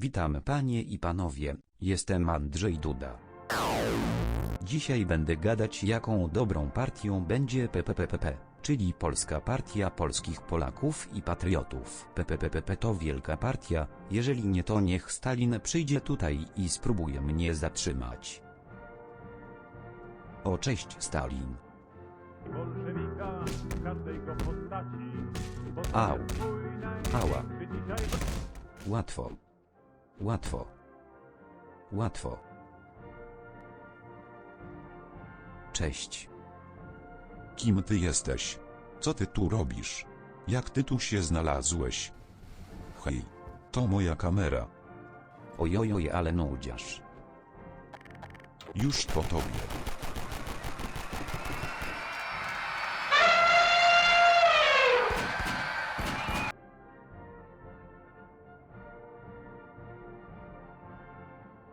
Witam panie i panowie, jestem Andrzej Duda. Dzisiaj będę gadać jaką dobrą partią będzie PPPP, czyli Polska Partia Polskich Polaków i Patriotów. PPPP to wielka partia, jeżeli nie to niech Stalin przyjdzie tutaj i spróbuje mnie zatrzymać. O cześć Stalin. bolszewika w każdej go postaci. Au. Ała. Łatwo. Łatwo. Łatwo. Cześć. Kim ty jesteś? Co ty tu robisz? Jak ty tu się znalazłeś? Hej, to moja kamera. Ojojoj ale nudziarz. Już po tobie.